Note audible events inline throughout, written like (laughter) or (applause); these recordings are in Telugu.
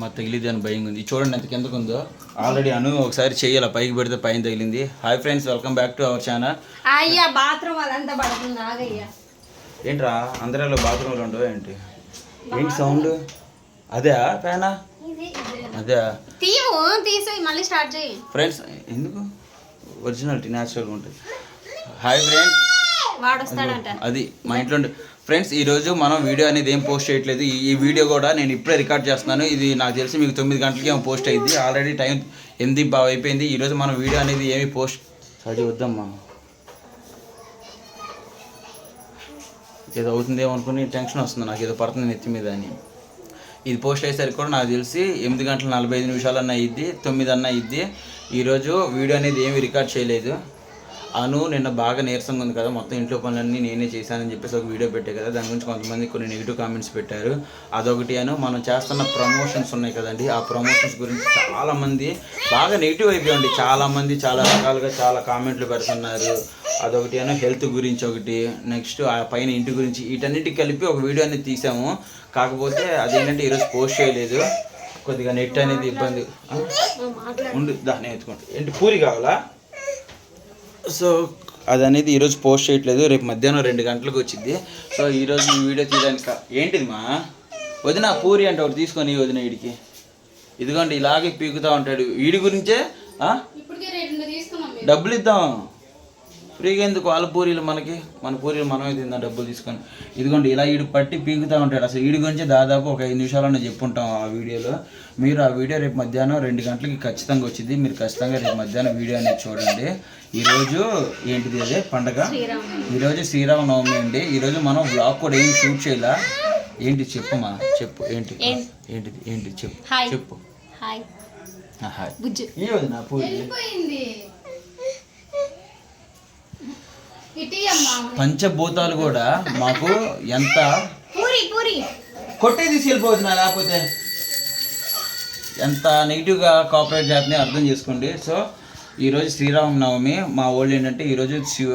మా తగిలిది అని భయం ఉంది. చూడండి ఎంత కిందకు ఉందో. ఆల్రెడీ అను ఒకసారి చెయ్యాల? పైకి పెడితే పైన తగిలింది. Hi friends welcome back to our channel అయ్యా బాత్రూమ్ అదంతా పడుతుంది ఆగయ్యా. ఏంట్రా? అందరిలో బాత్రూమ్లో ఉండవు ఏంటి? ఏంటి సౌండ్? అదే ఫ్యానా? అదే తీసి మళ్ళీ స్టార్ట్ చేయి. ఫ్రెండ్స్ ఎందుకు? ఒరిజినాలిటీ న్యాచురల్గా ఉంటుంది. హాయ్ ఫ్రెండ్స్ అది మా ఇంట్లో ఉండే ఫ్రెండ్స్ ఈరోజు మనం వీడియో అనేది ఏం పోస్ట్ చేయట్లేదు. ఈ- వీడియో కూడా నేను ఇప్పుడే రికార్డ్ చేస్తున్నాను. ఇది నాకు తెలిసి మీకు తొమ్మిది గంటలకి ఏమో పోస్ట్ అయింది ఆల్రెడీ టైం ఎనిమిది బాగా అయిపోయింది. ఈరోజు మనం వీడియో అనేది ఏమి పోస్ట్ సరి వద్దమ్మా. ఏదో అవుతుందేమో అనుకుని టెన్షన్ వస్తుంది. నాకు ఏదో పడుతుంది నెత్తి మీద అని. ఇది పోస్ట్ అయ్యేసరికి కూడా నాకు తెలిసి ఎనిమిది గంటల నలభై ఐదు నిమిషాలు అన్న అయ్యిద్ది తొమ్మిది అన్న అయ్యిద్ది. ఈరోజు వీడియో అనేది ఏమి రికార్డ్ చేయలేదు. అను నిన్న బాగా నీరసంగా ఉంది కదా మొత్తం ఇంట్లో పనులన్నీ నేనే చేశానని చెప్పేసి ఒక వీడియో పెట్టే కదా దాని గురించి కొంతమంది కొన్ని నెగిటివ్ కామెంట్స్ పెట్టారు. అదొకటి అను మనం చేస్తున్న ప్రమోషన్స్ ఉన్నాయి కదండి ఆ ప్రమోషన్స్ గురించి చాలామంది బాగా నెగిటివ్ అయిపోయండి చాలామంది చాలా రకాలుగా చాలా కామెంట్లు పెడుతున్నారు. అదొకటి అను హెల్త్ గురించి ఒకటి నెక్స్ట్ ఆ పైన ఇంటి గురించి వీటన్నిటికి కలిపి ఒక వీడియో అనేది తీసాము. కాకపోతే అదేంటంటే ఈరోజు పోస్ట్ చేయలేదు. కొద్దిగా నెట్ అనేది ఇబ్బంది. ఉండు దాన్ని ఎత్తుకోండి ఏంటి పూరి కావాలా? సో అది అనేది ఈరోజు పోస్ట్ చేయట్లేదు రేపు మధ్యాహ్నం రెండు గంటలకు వచ్చింది సో ఈరోజు ఈ వీడియో తీయడానికి ఏంటిది మా? వదిన పూరి అంటే ఒకటి తీసుకొని వదిన వీడికి ఇదిగోండి ఇలాగే పీకుతూ ఉంటాడు. వీడి గురించే డబ్బులు ఇద్దాం. ఫ్రీగా ఎందుకు వాళ్ళ పూరీలు మనకి? మన పూరీలు మనమే తిందాం డబ్బులు తీసుకొని. ఇదిగోండి ఇలా ఈడు పట్టి పీకుతూ ఉంటాడు. అసలు వీడి గురించి దాదాపు ఒక ఐదు నిమిషాలన్నా చెప్పుంటాం ఆ వీడియోలో. మీరు ఆ వీడియో రేపు మధ్యాహ్నం రెండు గంటలకి ఖచ్చితంగా వచ్చింది. మీరు ఖచ్చితంగా రేపు మధ్యాహ్నం వీడియో అనేది చూడండి. ఈరోజు ఏంటిది అదే? పండగ? ఈరోజు శ్రీరామనవమి అండి. ఈరోజు మనం బ్లాగ్ కూడా ఏం షూట్ చేయాల? ఏంటి చెప్పుమా చెప్పు ఏంటి? ఏంటిది? ఏంటి? చెప్పు. చెప్పు. హాయ్. హాయ్. ఈ వదిన పూరి వెళ్ళిపోయింది ఇటీ అమ్మా పంచభూతాలు కూడా మాకు ఎంత? పూరి పూరి. కొట్టే తీసుకెళ్ళిపోతున్నా లేకపోతే? ఎంత నెగిటివ్గా కోఆపరేట్ చేస్తున్నాయి అర్థం చేసుకోండి. సో ఈరోజు శ్రీరామనవమి మా వాళ్ళు ఏంటంటే ఈరోజు శివ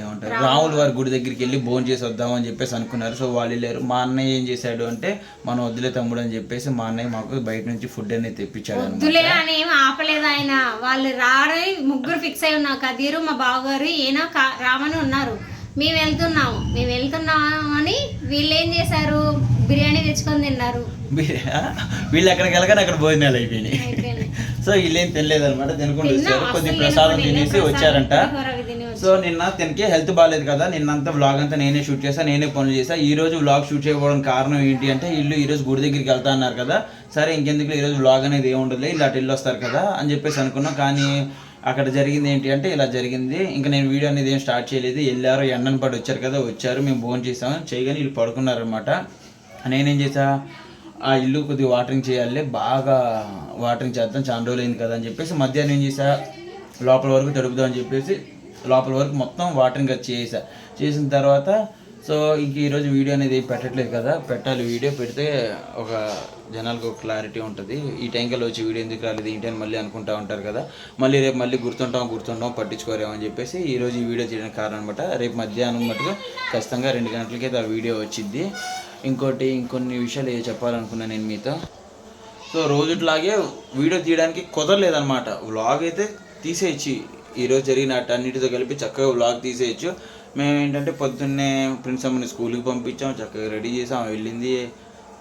ఏమంటారు రాముల వారి గుడి దగ్గరికి వెళ్ళి భోజనం చేసి వద్దామని చెప్పేసి అనుకున్నారు. సో వాళ్ళు వెళ్ళారు. మా అన్నయ్య ఏం చేశాడు అంటే మనం వద్దులే తమ్ముడు అని చెప్పేసి మా అన్నయ్య మాకు బయట నుంచి ఫుడ్ అనేది తెప్పించాడు వద్దులే అని ఏం ఆపలేదు ఆయన. వాళ్ళు రారని ముగ్గురు ఫిక్స్ అయి ఉన్నారు. కదీరు మా బావగారు ఈయన రామని ఉన్నారు. మేము వెళ్తున్నాము. మేము వెళ్తున్నాము అని వీళ్ళు ఏం చేశారు? బిర్యానీ తెచ్చుకొని తిన్నారు. (laughs) వీళ్ళు ఎక్కడికి వెళ్ళగానే అక్కడ భోజనాలు అయిపోయినాయి. సో వీళ్ళేం తినలేదు అనమాట తినకుండా వచ్చారు. కొద్ది ప్రసాదం తినేసి వచ్చారంట. సో నిన్న తనకి హెల్త్ బాగాలేదు కదా. నిన్నంతా వ్లాగ్ అంతా నేనే షూట్ చేసా నేనే పనులు చేసా ఈ రోజు వ్లాగ్ షూట్ చేయకపోవడానికి కారణం ఏంటి అంటే ఇల్లు ఈ రోజు గుడి దగ్గరికి వెళ్తా అన్నారు కదా. సరే ఇంకెందుకు ఈ రోజు వ్లాగ్ అనేది ఏమి ఉండదు ఇలా అటు ఇల్లు వస్తారు కదా అని చెప్పేసి అనుకున్నాం. కానీ అక్కడ జరిగింది ఏంటి అంటే ఇలా జరిగింది. ఇంకా నేను వీడియో అనేది ఏం స్టార్ట్ చేయలేదు. వెళ్ళారు ఎండను పడి వచ్చారు కదా వచ్చారు. మేము భోజనం చేసాము చేయగానే వీళ్ళు పడుకున్నారనమాట నేనేం చేసా ఆ ఇల్లు కొద్దిగా వాటరింగ్ చేయాలి. బాగా వాటరింగ్ చేద్దాం. చాలా రోజులు అయింది కదా అని చెప్పేసి మధ్యాహ్నం ఏం చేసా లోపల వరకు తడుపుదాం అని చెప్పేసి లోపల వరకు మొత్తం వాటరింగ్ అది చేసా చేసిన తర్వాత సో ఇంక ఈరోజు వీడియో అనేది ఏం పెట్టట్లేదు కదా. పెట్టాలి వీడియో. పెడితే ఒక జనాలకు ఒక క్లారిటీ ఉంటుంది. ఈ టైంకల్లా వచ్చి వీడియో ఎందుకు రాలేదు? ఏంటి అని మళ్ళీ అనుకుంటా ఉంటారు కదా. మళ్ళీ రేపు మళ్ళీ గుర్తుంటాం గుర్తుంటాం పట్టించుకోరేమని అని చెప్పేసి ఈరోజు ఈ వీడియో చేయడానికి కారణం అనమాట. రేపు మధ్యాహ్నం మటుకు ఖచ్చితంగా రెండు గంటలకైతే ఆ వీడియో వచ్చింది ఇంకోటి ఇంకొన్ని విషయాలు ఏ చెప్పాలనుకున్నాను నేను మీతో. సో రోజుట్లాగే వీడియో తీయడానికి కుదరలేదన్నమాట. వ్లాగ్ అయితే తీసేయచ్చు. ఈరోజు జరిగిన అన్నిటితో కలిపి చక్కగా వ్లాగ్ తీసేయచ్చు. మేము ఏంటంటే పొద్దున్నే ప్రిన్స్ అమ్మని స్కూల్కి పంపించాం చక్కగా రెడీ చేసాం వెళ్ళింది.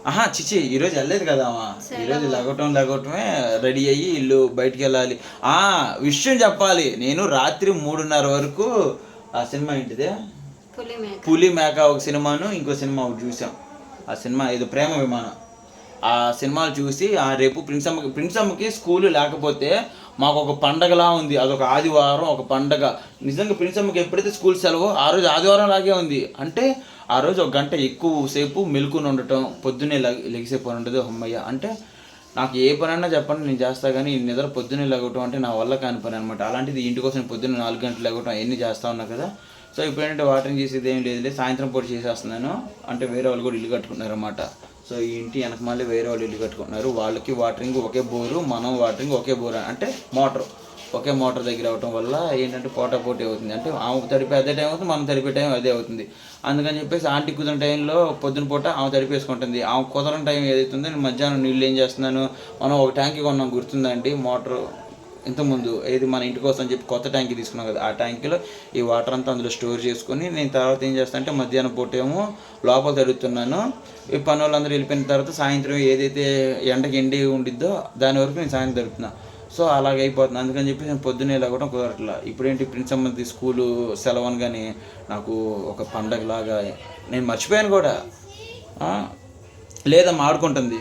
ఆహా చిచి ఈరోజు వెళ్ళలేదు కదా అమ్మా? ఈరోజు లగవటం లగవటమే రెడీ అయ్యి ఇల్లు బయటికి వెళ్ళాలి. ఆ విషయం చెప్పాలి. నేను రాత్రి మూడున్నర వరకు ఆ సినిమా ఏంటిదే? పులి మేక ఒక సినిమాను ఇంకో సినిమా ఒకటి చూసాం. ఆ సినిమా ఇది ప్రేమ విమానం. ఆ సినిమాలు చూసి ఆ రేపు ప్రిన్స్ అమ్మకి అమ్మకి స్కూల్ లేకపోతే మాకు ఒక పండగలా ఉంది. అదొక ఆదివారం ఒక పండగ. నిజంగా ప్రిన్సమ్మకి ఎప్పుడైతే స్కూల్ సెలవు ఆ రోజు ఆదివారం లాగే ఉంది. అంటే ఆ రోజు ఒక గంట ఎక్కువ సేపు మెలుకుని ఉండటం పొద్దున్నే లెగిసే పని ఉండదు అమ్మయ్య అంటే నాకు ఏ పనైనా చెప్పండి నేను చేస్తా కానీ ఈ నిద్ర పొద్దున్నే లెగటం అంటే నా వల్ల కాని పని అనమాట అలాంటిది ఇంటికోసం పొద్దున్న నాలుగు గంటలు లెగటం అవన్నీ చేస్తా ఉన్నా కదా. సో ఇప్పుడు ఏంటంటే వాటరింగ్ చేసేది ఏం లేదు సాయంత్రం పూట చేసేస్తున్నాను. అంటే వేరే వాళ్ళు కూడా ఇల్లు కట్టుకున్నారు అనమాట సో ఈ ఇంటి వెనక మళ్ళీ వేరే వాళ్ళు ఇల్లు కట్టుకుంటున్నారు. వాళ్ళకి వాటరింగ్ ఒకే బోరు మనం వాటరింగ్ ఒకే బోరు అంటే మోటార్ ఒకే మోటార్ దగ్గర అవటం వల్ల ఏంటంటే పోటా పోటీ అవుతుంది. అంటే ఆమె తడిపే అదే టైం అవుతుంది మనం తడిపే టైం అదే అవుతుంది. అందుకని చెప్పేసి ఆంటీ కుదిరిన టైంలో పొద్దున పూట ఆమె తడిపేసుకుంటుంది. ఆమె కుదరని టైం ఏదైతుందో నేను మధ్యాహ్నం నీళ్ళు ఏం చేస్తున్నాను? మనం ఒక ట్యాంక్ కొన్నాం గుర్తుందండి మోటార్ ఇంతకుముందు ఏది మన ఇంటి కోసం అని చెప్పి కొత్త ట్యాంక్ తీసుకున్నాం కదా ఆ ట్యాంక్లో ఈ వాటర్ అంతా అందులో స్టోర్ చేసుకుని నేను తర్వాత ఏం చేస్తాను అంటే మధ్యాహ్నం పూట ఏమో లోపల తడుగుతున్నాను. ఈ పని వాళ్ళందరూ వెళ్ళిపోయిన తర్వాత సాయంత్రం ఏదైతే ఎండకి ఎండి ఉండిద్దో దాని వరకు నేను సాయంత్రం తడుపుతున్నా. సో అలాగే అయిపోతుంది. అందుకని చెప్పి నేను పొద్దున్నే కూడా కుదరట్లా. ఇప్పుడేంటి ప్రిన్స్ సంబంధి స్కూలు సెలవు అనగానే నాకు ఒక పండగలాగా నేను మర్చిపోయాను కూడా. లేదమ్మా ఆడుకుంటుంది.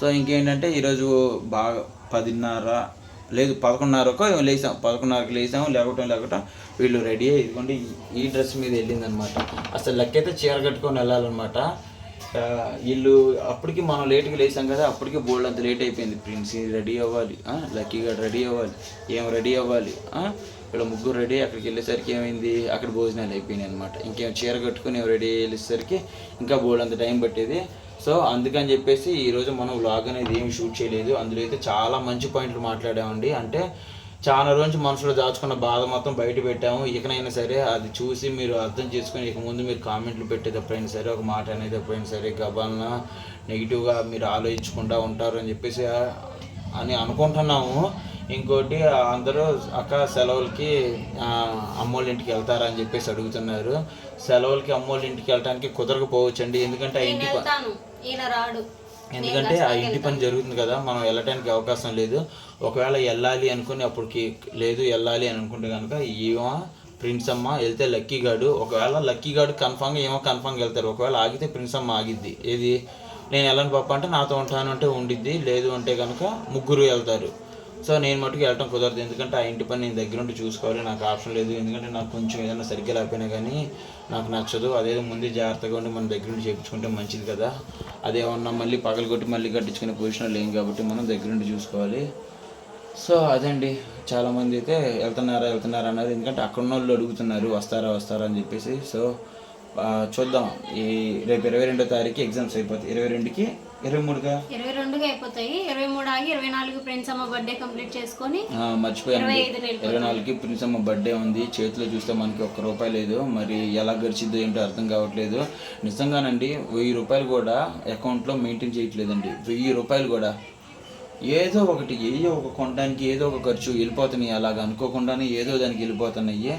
సో ఇంకేంటంటే ఈరోజు బాగా పదిన్నర లేదు పదకొండున్నరకు లేసాం పదకొండున్నరకు లేసాం లేకటం లేకటం వీళ్ళు రెడీ అయ్యి ఇదిగోండి ఈ- డ్రెస్ మీద వెళ్ళిందనమాట. అసలు లెక్కైతే చీర కట్టుకొని వెళ్ళాలన్నమాట. వీళ్ళు అప్పటికి మనం లేట్గా లేసాం కదా అప్పటికి బోల్డ్ అంత లేట్ అయిపోయింది. ప్రిన్స్ రెడీ అవ్వాలి లక్కీ లక్కీగా రెడీ అవ్వాలి. ఏం రెడీ అవ్వాలి ఇక్కడ ముగ్గురు రెడీ అక్కడికి వెళ్ళేసరికి ఏమైంది? అక్కడ భోజనాలు అయిపోయినాయి అనమాట ఇంకేం చీర కట్టుకుని రెడీ వెళ్ళేసరికి ఇంకా బోల్డ్ అంత టైం పట్టేది. సో అందుకని చెప్పేసి ఈరోజు మనం వ్లాగ్ అనేది ఏమి షూట్ చేయలేదు. అందులో అయితే చాలా మంచి పాయింట్లు మాట్లాడామండి. అంటే చాలా రోజు మనసులో దాచుకున్న బాధ మొత్తం బయట పెట్టాము. ఇకనైనా సరే అది చూసి మీరు అర్థం చేసుకొని ఇక ముందు మీరు కామెంట్లు పెట్టేటప్పుడైనా సరే ఒక మాట అనేటప్పుడైనా సరే గబాలన నెగిటివ్గా మీరు ఆలోచించకుండా ఉంటారు అని చెప్పేసి అని అనుకుంటున్నాము. ఇంకోటి అందరూ అక్క సెలవులకి అమ్మోళ్ళ ఇంటికి వెళ్తారా అని చెప్పేసి అడుగుతున్నారు. సెలవులకి అమ్మోళ్ళ ఇంటికి వెళ్ళడానికి కుదరకపోవచ్చండి. ఎందుకంటే ఆ ఇంటి ఈయన రాడు. ఎందుకంటే ఆ ఇంటి పని జరుగుతుంది కదా మనం వెళ్ళటానికి అవకాశం లేదు. ఒకవేళ వెళ్ళాలి అనుకుని అప్పటికి లేదు వెళ్ళాలి అని అనుకుంటే కనుక ఈమె ప్రిన్స్ అమ్మ వెళ్తే లక్కీ గాడు ఒకవేళ లక్కీ గాడు కన్ఫామ్గా ఏమో కన్ఫామ్గా వెళ్తారు. ఒకవేళ ఆగితే ప్రిన్స్ అమ్మ ఆగిద్ది. ఏది? నేను వెళ్ళను పాప అంటే నాతో ఉంటాను అంటే ఉండిద్ది. లేదు అంటే కనుక ముగ్గురు వెళ్తారు. సో నేను మటుకు వెళ్ళటం కుదరదు. ఎందుకంటే ఆ ఇంటి పని నేను దగ్గరుండి చూసుకోవాలి. నాకు ఆప్షన్ లేదు. ఎందుకంటే నాకు కొంచెం ఏదైనా సరిగ్గా లేకపోయినా కానీ నాకు నచ్చదు. అదేదో ముందే జాగ్రత్తగా ఉండి మన దగ్గరుండి చేయించుకుంటే మంచిది కదా. అదేమన్నా మళ్ళీ పగలగొట్టి మళ్ళీ కట్టించుకునే పొజిషన్లో లేం కాబట్టి మనం దగ్గరుండి చూసుకోవాలి. సో అదండి. చాలామంది అయితే వెళ్తున్నారా వెళ్తున్నారా అన్నారు. ఎందుకంటే అక్కడ ఉన్న వాళ్ళు అడుగుతున్నారు వస్తారా వస్తారా అని చెప్పేసి. సో చూద్దాం. ఈ రేపు ఇరవై రెండో తారీఖు ఎగ్జామ్స్ అయిపోతాయి. ఇరవై రెండుకి ఇరవై మూడుగా ఇరవై రెండుగా అయిపోతాయి. ఇరవై మూడు ఆగి ఇరవై నాలుగు ఫ్రెండ్స్ అమ్మ బర్త్డే కంప్లీట్ చేసుకొని మర్చిపోయాను. ఇరవై నాలుగుకి ప్రిన్స్ అమ్మ బర్త్డే ఉంది. చేతిలో చూస్తే మనకి ఒక్క రూపాయి లేదు. మరి ఎలా గడిచిద్దో ఏంటో అర్థం కావట్లేదు. నిజంగానండి వెయ్యి రూపాయలు కూడా అకౌంట్లో మెయింటైన్ చేయట్లేదండి. వెయ్యి రూపాయలు కూడా. ఏదో ఒకటి ఏదో ఒక కొనడానికి ఏదో ఒక ఖర్చు వెళ్ళిపోతున్నాయి. అలాగ అనుకోకుండానే ఏదో దానికి వెళ్ళిపోతున్నాయి.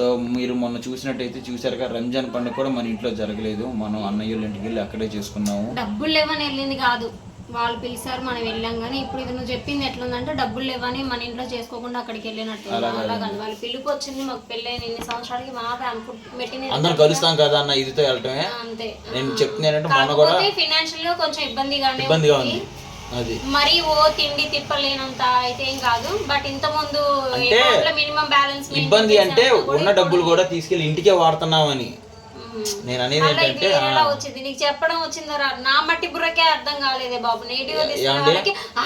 సో మీరు మొన్న చూసినట్టయితే చూసారుగా రంజాన్ పండుగ కూడా మన ఇంట్లో జరగలేదు. మనం అన్నయ్య వాళ్ళ ఇంటికి వెళ్ళి అక్కడే చేసుకున్నాము. డబ్బులు లేవని వెళ్ళింది కాదు. వాళ్ళు పిలిచారు మనం వెళ్ళాం కానీ ఇప్పుడు ఇది నువ్వు చెప్పింది ఎట్లుందంటే డబ్బులు లేవని మన ఇంట్లో చేసుకోకుండా అక్కడికి వెళ్ళినట్టు. అలా కాదు. వాళ్ళు పిలుపు వచ్చింది మాకు పెళ్ళైన ఇన్ని సంవత్సరాలకి మాపే అనుకుంటు పెట్టింది అందరం కలుస్తాం కదా అన్న ఇదితో వెళ్ళటమే. అంతే. నేను చెప్తుంది ఏంటంటే మొన్న కూడా ఫినాన్షియల్గా కొంచెం ఇబ్బందిగానే ఇబ్బందిగా ఉంది. మరి ఓ తిండి తిప్పలేనంత అయితే ఏం కాదు. బట్ ఇంత ముందు మినిమం బ్యాలెన్స్ ఇబ్బంది అంటే ఉన్న డబ్బులు కూడా తీసుకెళ్ళి ఇంటికే వాడుతున్నామని. నేను అనేది ఏంటంటే ఎలా వచ్చింది? నీకు చెప్పడం వచ్చిందో రా? నా మట్టి బుర్రకే అర్థం కాలేదే బాబు. నెగిటివ్ తీసుకున్న ఏమండి? వాళ్ళకి "ఆ,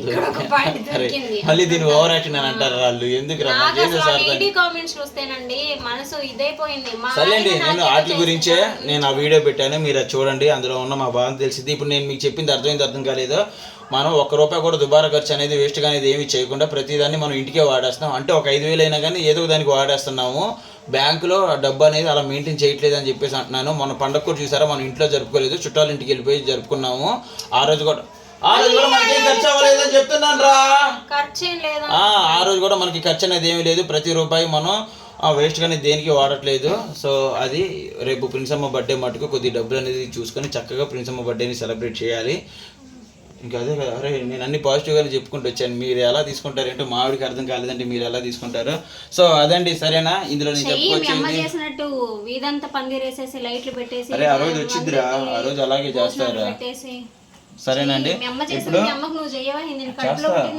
ఇక్కడ ఒక పాయింట్ దొరికింది. మళ్ళీ దీన్ని ఓవర్ యాక్షన్ అని అంటారు వాళ్ళు? ఎందుకు రా నాకు చేసే అసలు సార్ నెగిటివ్ కామెంట్స్ వస్తేనండి మనసు ఇదైపోయింది. ఆయన నేను వాటి గురించే నేను ఆ వీడియో పెట్టాను. మీరు అది చూడండి. అందులో ఉన్న మా బాధ తెలిసింది ఇప్పుడు నేను మీకు చెప్పింది అర్థమైంది అర్థం కాలేదు. మనం ఒక్క రూపాయి కూడా దుబారా ఖర్చు అనేది వేస్ట్ అనేది ఏమి చేయకుండా ప్రతిదాన్ని మనం ఇంటికే వాడేస్తాం అంటే ఒక ఐదు వేలు అయినా కానీ ఏదో దానికి వాడేస్తున్నాము. బ్యాంకులో డబ్బు అనేది అలా మెయింటైన్ చేయట్లేదు అని చెప్పేసి అంటున్నాను. మన పండగ కూడా చూసారా? మనం ఇంట్లో జరుపుకోలేదు చుట్టాల ఇంటికి వెళ్ళిపోయి జరుపుకున్నాము. ఆ రోజు కూడా ఆ రోజు కూడా మనకి ఖర్చు అవ్వలేదని చెప్తున్నాను రా. ఆ రోజు కూడా మనకి ఖర్చు అనేది ఏమీ లేదు. ప్రతి రూపాయి మనం వేస్ట్ కానీ దేనికి వాడట్లేదు. సో అది రేపు ప్రిన్సమ్మ బర్త్డే మటుకు కొద్ది డబ్బులు అనేది చూసుకొని చక్కగా ప్రిన్సమ్మ బర్త్డేని సెలబ్రేట్ చేయాలి. ఇంకా అదే కదా అరే నేను అన్ని పాజిటివ్గానే చెప్పుకుంటూ వచ్చాను. మీరు ఎలా తీసుకుంటారంటే మావిడికి అర్థం కాలేదంటే మీరు ఎలా తీసుకుంటారు. సో అదండి సరేనా? ఇందులో నేను వీధంతా పందిరేసేసి లైట్లు పెట్టేసి అరే ఆ రోజు వచ్చిద్దిరా ఆ రోజు అలాగే చేస్తారా? సరేనండి.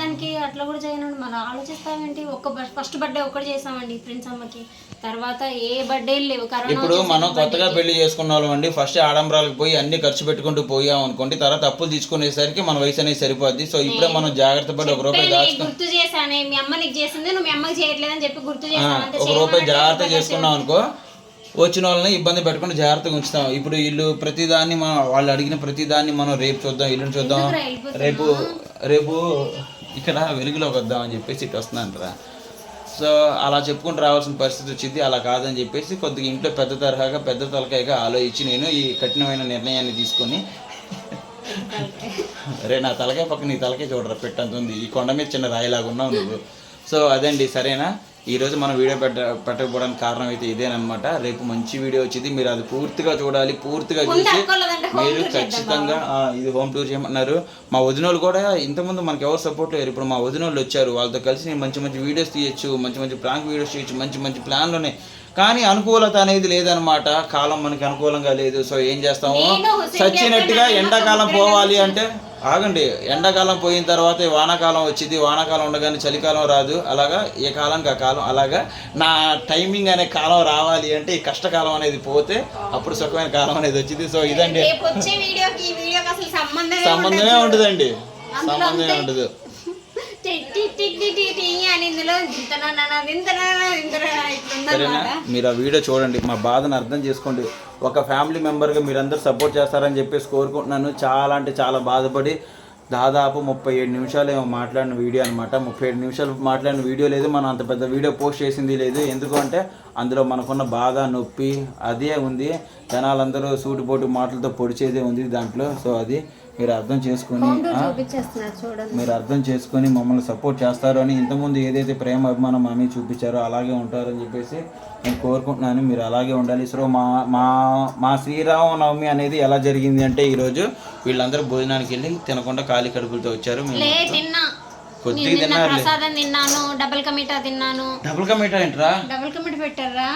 దానికి అట్లా కూడా చేయనండి మనం ఆలోచిస్తామేంటి ఒక్క ఫస్ట్ బర్త్డే ఒక్కటి చేసామండి ఫ్రెండ్స్ అమ్మకి. తర్వాత ఏ బర్త్డే లేవు ఇప్పుడు మనం కొత్తగా పెళ్ళి చేసుకున్న వాళ్ళం అండి. ఫస్ట్ ఆడంబరాలకు పోయి అన్ని ఖర్చు పెట్టుకుంటూ పోయాం అనుకోండి తర్వాత అప్పులు తీసుకునేసరికి మన వయసు అనేది సరిపోద్ది. సో ఇప్పుడే మనం జాగ్రత్త పడి ఒక రూపాయి గుర్తు చేశానే. మీ అమ్మ నీకు చేసింది నువ్వు మీ అమ్మకి చేయట్లేదని చెప్పి గుర్తు చేశాను ఒక రూపాయి జాగ్రత్త చేసుకున్నాం అనుకో వచ్చిన వాళ్ళని ఇబ్బంది పెట్టకుండా జాగ్రత్తగా ఉంచుతాం. ఇప్పుడు వీళ్ళు ప్రతిదాన్ని మనం వాళ్ళు అడిగిన ప్రతిదాన్ని మనం రేపు చూద్దాం ఇల్లుని చూద్దాం. రేపు రేపు ఇక్కడ వెలుగులోకి వద్దామని చెప్పేసి ఇటు వస్తున్నానంటరా సో అలా చెప్పుకుంటూ రావాల్సిన పరిస్థితి వచ్చింది. అలా కాదని చెప్పేసి కొద్దిగా ఇంట్లో పెద్ద తరహాగా పెద్ద తలకాయగా ఆలోచించి నేను ఈ కఠినమైన నిర్ణయాన్ని తీసుకొని రే నా తలకాయ పక్క నీ తలకాయ చూడరా పెట్టంత ఉంది. ఈ కొండ మీద చిన్న రాయిలాగా ఉన్నావు నువ్వు. సో అదండి. సరేనా? ఈ రోజు మనం వీడియో పెట్ట పెట్టకపోవడానికి కారణం అయితే ఇదేనమాట రేపు మంచి వీడియో వచ్చింది. మీరు అది పూర్తిగా చూడాలి. పూర్తిగా చూసి మీరు ఖచ్చితంగా ఇది హోమ్ టూర్ చేయమన్నారు. మా వదినోళ్ళు కూడా ఇంతకుముందు మనకి ఎవరు సపోర్ట్ లేరు. ఇప్పుడు మా వదినోళ్ళు వచ్చారు. వాళ్ళతో కలిసి నేను మంచి మంచి వీడియోస్ తీయచ్చు మంచి మంచి ప్రాంక్ వీడియోస్ చేయొచ్చు మంచి మంచి ప్లాన్లు ఉన్నాయి. కానీ అనుకూలత అనేది లేదనమాట కాలం మనకి అనుకూలంగా లేదు. సో ఏం చేస్తాము? చచ్చినట్టుగా ఎండాకాలం పోవాలి అంటే ఆగండి ఎండాకాలం పోయిన తర్వాత వానాకాలం వచ్చింది వానాకాలం ఉండగానే చలికాలం రాదు అలాగా ఏ కాలానికి ఆ కాలం అలాగా నా టైమింగ్ అనే కాలం రావాలి అంటే ఈ కష్టకాలం అనేది పోతే అప్పుడు సుఖమైన కాలం అనేది వచ్చింది. సో ఇదండి. సంబంధమే అందులో సంబంధమే. ఉండదు. అని ఇందులో సరేనా? మీరు ఆ వీడియో చూడండి. మా బాధను అర్థం చేసుకోండి. ఒక ఫ్యామిలీ మెంబర్గా మీరందరూ సపోర్ట్ చేస్తారని చెప్పేసి కోరుకుంటున్నాను. చాలా అంటే చాలా బాధపడి దాదాపు ముప్పై ఏడు నిమిషాలు ఏమో మాట్లాడిన వీడియో అనమాట ముప్పై ఏడు నిమిషాలు మాట్లాడిన వీడియో లేదు. మనం అంత పెద్ద వీడియో పోస్ట్ చేసింది లేదు. ఎందుకంటే అందులో మనకున్న బాధ నొప్పి అదే ఉంది. జనాలందరూ సూటిపోటు మాటలతో పొడిచేదే ఉంది దాంట్లో. సో అది మీరు అర్థం చేసుకొని మీరు అర్థం చేసుకొని మమ్మల్ని సపోర్ట్ చేస్తారు అని ఇంతకుముందు ఏదైతే ప్రేమ అభిమానం మా మీద చూపించారో అలాగే ఉంటారని చెప్పేసి నేను కోరుకుంటున్నాను. మీరు అలాగే ఉండాలి. సో మా మా మా శ్రీరామనవమి అనేది ఎలా జరిగింది అంటే ఈరోజు వీళ్ళందరూ భోజనానికి వెళ్ళి తినకుండా ఖాళీ కడుపులతో వచ్చారు. కొద్దిగా ప్రసాదం తిన్నాను డబుల్ కమీటా తిన్నాను. డబుల్ కమిటా ఏంట్రా? డబుల్ కమీట పెట్టారా?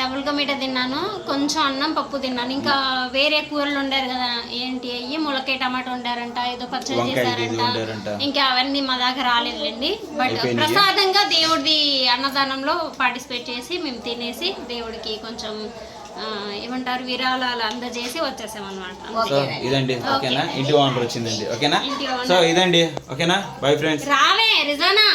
డబుల్ కమీటా తిన్నాను. కొంచెం అన్నం పప్పు తిన్నాను. ఇంకా వేరే కూరలు ఉండారు కదా ఏంటి? అయ్యి ములకాయ టమాటా వండారంట ఏదో పచ్చడి చేశారంట. ఇంకా అవన్నీ మా దాకా రాలేదులేండి. బట్. ప్రసాదంగా దేవుడి అన్నదానంలో పార్టిసిపేట్ చేసి మేము తినేసి దేవుడికి కొంచెం ఏమంటారు విరాళాలు అందజేసి వచ్చేసాం అనమాట సో ఇదండి. ఓకేనా? ఇంటి ఓనర్ వచ్చిందండి. ఓకేనా? సో ఇదండి. ఓకేనా? Bye friends. రావే రిజానా?